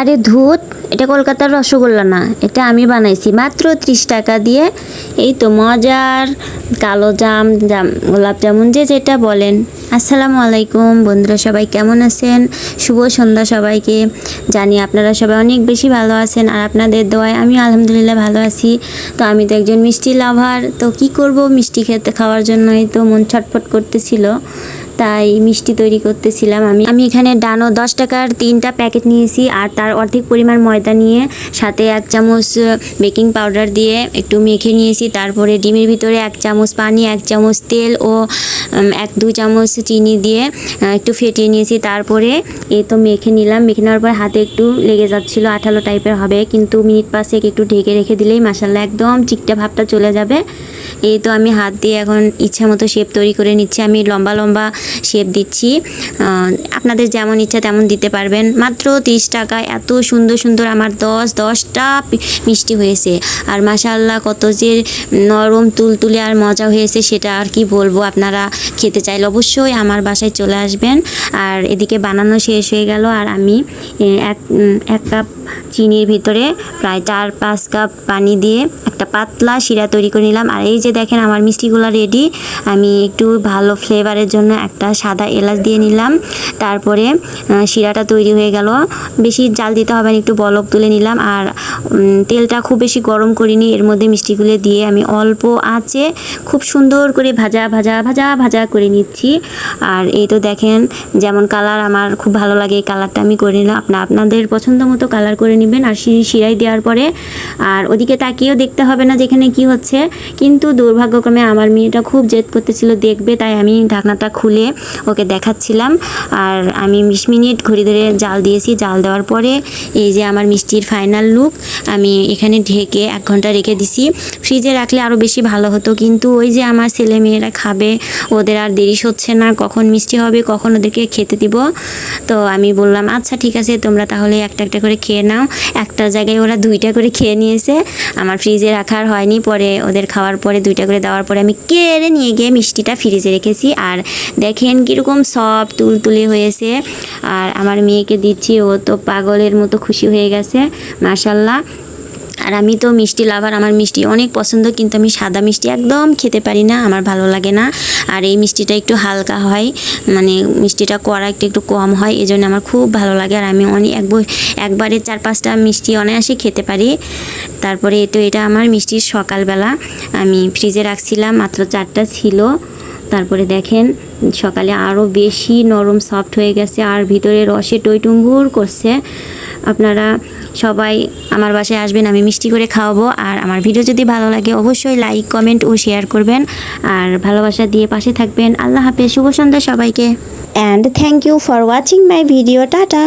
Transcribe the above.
আরে ধুত, এটা কলকাতার রসগোল্লা না, এটা আমি বানাইছি মাত্র ত্রিশ টাকা দিয়ে। এই তো মজার কালো জাম জাম, গোলাপ জামুন যে যেটা বলেন। আসসালামু আলাইকুম, বন্ধুরা সবাই কেমন আছেন? শুভ সন্ধ্যা সবাইকে। জানি আপনারা সবাই অনেক বেশি ভালো আছেন আর আপনাদের দোয়ায় আমি আলহামদুলিল্লাহ ভালো আছি। তো আমি তো একজন মিষ্টি লাভার, তো কি করব মিষ্টি খেতে, খাওয়ার জন্যই তো মন ছটফট করতেছিল। তাই মিষ্টি তৈরি করতেছিলাম আমি। আমি এখানে ডানো দশ টাকার তিনটা প্যাকেট নিয়েছি আর তার অর্ধেক পরিমাণ ময়দা নিয়ে সাথে এক চামচ বেকিং পাউডার দিয়ে একটু মেখে নিয়েছি। তারপরে ডিমের ভিতরে এক চামচ পানি, এক চামচ তেল ও এক দু চামচ চিনি দিয়ে একটু ফেটিয়ে নিয়েছি। তারপরে এই তো মেখে নিলাম। মেখে নেওয়ার পর হাতে একটু লেগে যাচ্ছিল আঠালো টাইপের হবে। কিন্তু মিনিট পাঁচেক একটু ঢেকে রেখে দিলেই মাসাল্লাহ একদম চিকটা ভাবটা চলে যাবে। এই তো আমি হাত দিয়ে এখন ইচ্ছা মতো শেপ তৈরি করে নিচ্ছি। আমি লম্বা লম্বা শেপ দিচ্ছি। আপনাদের যেমন ইচ্ছা তেমন দিতে পারবেন। মাত্র তিরিশ টাকায় এত সুন্দর সুন্দর আমার দশ, দশটা মিষ্টি হয়েছে। আর মাশাল্লাহ কত যে নরম, তুলতুলে আর মজা হয়েছে সেটা আর কি বলব আপনারা খেতে চাইলে অবশ্যই আমার বাসায় চলে আসবেন। আর এদিকে বানানো শেষ হয়ে গেল আর আমি এক এক কাপ চিনির ভিতরে প্রায় চার, পাঁচ কাপ পানি দিয়ে একটা পাতলা শিরা তৈরি করে নিলাম। আর এই যে দেখেন আমার মিষ্টিগুলো রেডি আমি একটু ভালো ফ্লেভারের জন্য একটা সাদা এলাচ দিয়ে নিলাম। তারপরে শিরাটা তৈরি হয়ে গেল। বেশি জাল দিতে হবে না, একটু বলক তুলে নিলাম। আর তেলটা খুব বেশি গরম করিনি, এর মধ্যে মিষ্টিগুলো দিয়ে আমি অল্প আঁচে খুব সুন্দর করে ভাজা ভাজা ভাজা ভাজা করে নিচ্ছি। আর এই তো দেখেন, যেমন কালার আমার খুব ভালো লাগে, এই কালারটা আমি করে নিলাম। আপনার আপনাদের পছন্দ মতো কালার করে নেবেন। আর শিরাই দেওয়ার পরে, আর ওদিকে তাকিয়েও দেখতে হবে না যেখানে কি হচ্ছে। কিন্তু দুর্ভাগ্যক্রমে আমার মেয়েটা খুব জেদ করতেছিল, দেখবে, তাই আমি ঢাকনাটা খুলে ওকে দেখাচ্ছিলাম। আর আমি বিশ মিনিট ঘড়ি ধরে জাল দিয়েছি, জাল দেওয়ার পরে এই যে আমার মিষ্টির ফাইনাল লুক আমি এখানে ঢেকে এক ঘণ্টা রেখে দিছি। ফ্রিজে রাখলে আরও বেশি ভালো হতো, কিন্তু ওই যে আমার ছেলে মেয়েরা খাবে, ওদের আর দেরি হচ্ছে না, কখন মিষ্টি হবে, কখন ওদেরকে খেতে দিব। তো আমি বললাম আচ্ছা ঠিক আছে, তোমরা তাহলে একটা একটা করে খেয়ে নাও। একটা জায়গায় ওরা দুইটা করে খেয়ে নিয়েছে। আমার ফ্রিজে রাখার হয়নি, পরে ওদের খাওয়ার পরে দুইটা করে দেওয়ার পরে আমি কেড়ে নিয়ে গিয়ে মিষ্টিটা ফ্রিজে রেখেছি। আর দেখেন কীরকম সব তুলতুলে হয়েছে। আর আমার মেয়েকে দিচ্ছি, ও তো পাগলের মতো খুশি হয়ে গেছে, মাশাল্লাহ। আর আমি তো মিষ্টি লাভার, আমার মিষ্টি অনেক পছন্দ, কিন্তু আমি সাদা মিষ্টি একদম খেতে পারি না, আমার ভালো লাগে না। আর এই মিষ্টিটা একটু হালকা হয় মানে মিষ্টিটা কড়া একটু একটু কম হয় এই জন্য আমার খুব ভালো লাগে। আর আমি অনেক একবারে চার পাঁচটা মিষ্টি অনায়াসে খেতে পারি। তারপরে তো এটা আমার মিষ্টির সকালবেলা। আমি ফ্রিজে রাখছিলাম, মাত্র চারটা ছিল। তারপরে দেখেন, সকালে আরও বেশি নরম সফট হয়ে গেছে, আর ভিতরে রসে টইটুম্বুর করছে। আপনারা সবাই আমার বাসায় আসবেন, আমি মিষ্টি করে খাওয়াবো। আর আমার ভিডিও যদি ভালো লাগে, অবশ্যই লাইক কমেন্ট ও শেয়ার করবেন। আর ভালোবাসা দিয়ে পাশে থাকবেন। আল্লাহ হাফেজ, শুভ সন্ধ্যা সবাইকে। And thank you for watching my video tata